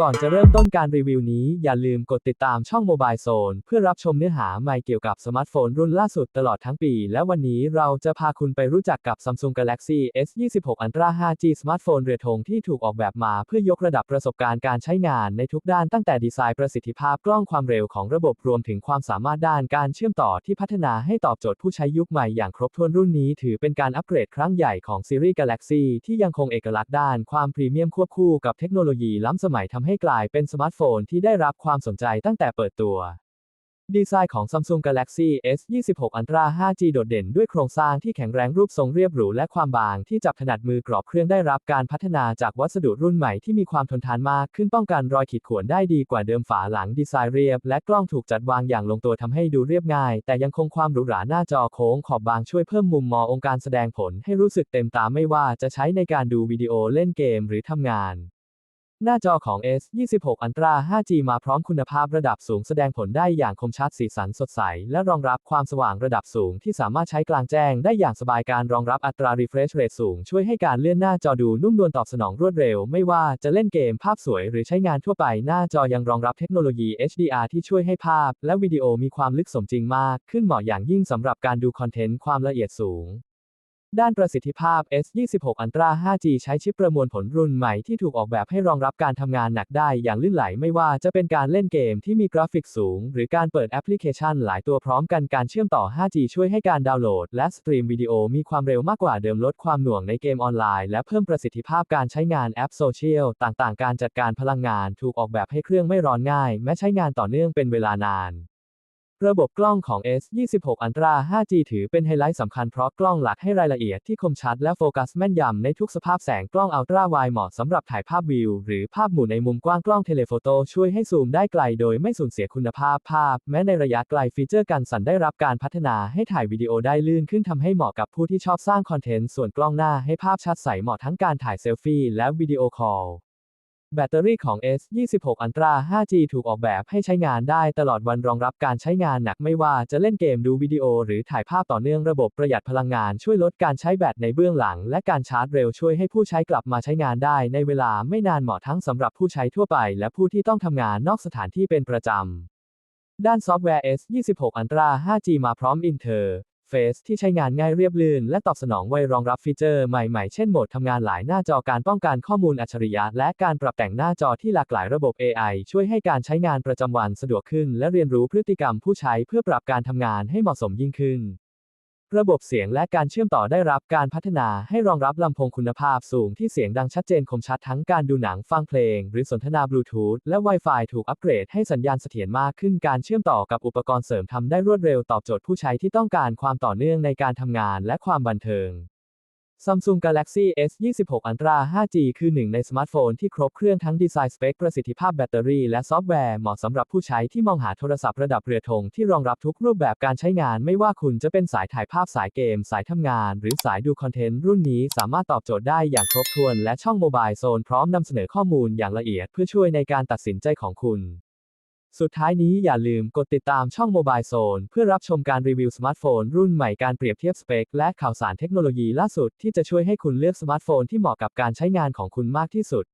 ก่อนจะเริ่มต้นการรีวิวนี้อย่าลืมกดติดตามช่อง Mobile Zone เพื่อรับชมเนื้อหาใหม่เกี่ยวกับสมาร์ทโฟนรุ่นล่าสุดตลอดทั้งปี และวันนี้เราจะพาคุณไปรู้จักกับ Samsung Galaxy S26 Ultra 5G สมาร์ทโฟนเรือธงที่ถูกออกแบบมาเพื่อยกระดับประสบการณ์การใช้งานในทุกด้านตั้งแต่ดีไซน์ประสิทธิภาพกล้องความเร็วของระบบรวมถึงความสามารถด้านการเชื่อมต่อที่พัฒนาให้ตอบโจทย์ผู้ใช้ยุคใหม่อย่างครบถ้วนรุ่นนี้ ถือเป็นการอัปเกรดครั้งใหญ่ของซีรีส์ Galaxy ที่ยังคงเอกลักษณ์ด้านความพรีเมียมควบคู่กับเทคโนโลยีล้ำสมัยทำให้กลายเป็นสมาร์ทโฟนที่ได้รับความสนใจตั้งแต่เปิดตัว ดีไซน์ของ Samsung Galaxy S26 Ultra 5G โดดเด่นด้วยโครงสร้างที่แข็งแรงรูปทรงเรียบหรูและความบางที่จับถนัดมือกรอบเครื่องได้รับการพัฒนาจากวัสดุรุ่นใหม่ที่มีความทนทานมากขึ้นป้องกันรอยขีดข่วนได้ดีกว่าเดิมฝาหลังดีไซน์เรียบ และกล้องถูกจัดวางอย่างลงตัวทำให้ดูเรียบง่าย แต่ยังคงความหรูหราหน้าจอโค้งขอบบางช่วยเพิ่มมุมมององค์การแสดงผลให้รู้สึกเต็มตาไม่ว่าจะใช้ในการดูวิดีโอเล่นเกมหรือทำงาน หน้าจอของ S26 Ultra 5G มาพร้อมคุณภาพระดับสูงแสดงผลได้อย่างคมชัดสีสันสดใส และรองรับความสว่างระดับสูงที่สามารถใช้กลางแจ้งได้อย่างสบายการรองรับอัตรา refresh rate สูง ช่วยให้การเลื่อนหน้าจอดูนุ่มนวลตอบสนองรวดเร็ว ไม่ว่าจะเล่นเกมภาพสวยหรือใช้งานทั่วไปหน้าจอยังรองรับเทคโนโลยี HDR ที่ช่วยให้ภาพ และวิดีโอมีความลึกสมจริงมาก ขึ้นเหมาะอย่างยิ่งสำหรับการดูคอนเทนต์ความละเอียดสูง ด้านประสิทธิภาพ S26 Ultra 5G ใช้ชิปประมวลผลรุ่นใหม่ที่ถูกออกแบบให้รองรับการทำงานหนักได้อย่างลื่นไหลไม่ว่าจะเป็นการเล่นเกมที่มีกราฟิกสูง หรือการเปิดแอปพลิเคชันหลายตัวพร้อมกันการเชื่อมต่อ 5G ช่วยให้การดาวน์โหลด และสตรีมวิดีโอมีความเร็วมากกว่าเดิมลดความหน่วงในเกมออนไลน์และเพิ่มประสิทธิภาพการใช้งานแอปโซเชียลต่างๆ การจัดการพลังงานถูกออกแบบให้เครื่องไม่ร้อนง่าย แม้ใช้งานต่อเนื่องเป็นเวลานาน ระบบกล้องของ S26 Ultra 5G ถือเป็นไฮไลท์สำคัญเพราะกล้องหลักให้รายละเอียดที่คมชัดและโฟกัสแม่นยำในทุกสภาพแสงกล้อง Ultra Wide เหมาะสำหรับถ่ายภาพวิว หรือภาพหมู่ในมุมกว้างกล้องเทเลโฟโต้ช่วยให้ซูมได้ไกลโดยไม่สูญเสียคุณภาพภาพ แม้ในระยะไกลฟีเจอร์กันสั่นได้รับการพัฒนาให้ถ่ายวิดีโอได้ลื่นขึ้นทำให้เหมาะกับผู้ที่ชอบสร้างคอนเทนต์ส่วนกล้องหน้าให้ภาพชัดใสเหมาะทั้งการถ่ายเซลฟี่และวิดีโอคอล แบตเตอรี่ของ S26 Ultra 5G ถูกออกแบบให้ใช้งานได้ตลอดวันรองรับการใช้งานหนักไม่ว่าจะเล่นเกมดูวิดีโอหรือถ่ายภาพต่อเนื่องระบบประหยัดพลังงานช่วยลดการใช้แบตในเบื้องหลัง และการชาร์จเร็วช่วยให้ผู้ใช้กลับมาใช้งานได้ในเวลาไม่นานเหมาะทั้งสำหรับผู้ใช้ทั่วไป และผู้ที่ต้องทำงานนอกสถานที่เป็นประจำด้านซอฟต์แวร์ S26 Ultra 5G มาพร้อม Inter Face ที่ใช้งานง่ายเรียบลื่น และตอบสนองไวรองรับฟีเจอร์ใหม่ๆ เช่นโหมดทำงานหลายหน้าจอการป้องกันข้อมูลอัจฉริยะ และการปรับแต่งหน้าจอที่หลากหลายระบบ AI ช่วยให้การใช้งานประจำวันสะดวกขึ้น และเรียนรู้พฤติกรรมผู้ใช้เพื่อปรับการทำงานให้เหมาะสมยิ่งขึ้น ระบบเสียงและการเชื่อมต่อได้รับการพัฒนาให้รองรับลำโพงคุณภาพสูงที่เสียงดังชัดเจนคมชัดทั้งการดูหนังฟังเพลง หรือสนทนาบลูทูธและ Wi-Fi ถูกอัปเกรดให้สัญญาณเสถียรมากขึ้นการเชื่อมต่อกับอุปกรณ์เสริมทำได้รวดเร็วตอบโจทย์ผู้ใช้ที่ต้องการความต่อเนื่องในการทำงานและความบันเทิง Samsung Galaxy S26 Ultra 5G คือหนึ่งในสมาร์ทโฟนที่ครบเครื่องทั้งดีไซน์สเปคประสิทธิภาพแบตเตอรี่และซอฟต์แวร์เหมาะสำหรับผู้ใช้ที่มองหาโทรศัพท์ระดับเรือธงที่รองรับทุกรูปแบบการใช้งาน ไม่ว่าคุณจะเป็นสายถ่ายภาพสายเกม สายทำงาน หรือสายดูคอนเทนต์ รุ่นนี้สามารถตอบโจทย์ได้อย่างครบถ้วน และช่องโมบายโซนพร้อมนำเสนอข้อมูลอย่างละเอียดเพื่อช่วยในการตัดสินใจของคุณ สุดท้ายนี้อย่าลืมกดติดตามช่อง Mobile Zone เพื่อรับชมการรีวิวสมาร์ทโฟนรุ่นใหม่การเปรียบเทียบสเปค และข่าวสารเทคโนโลยีล่าสุดที่จะช่วยให้คุณเลือกสมาร์ทโฟนที่เหมาะกับการใช้งานของคุณมากที่สุด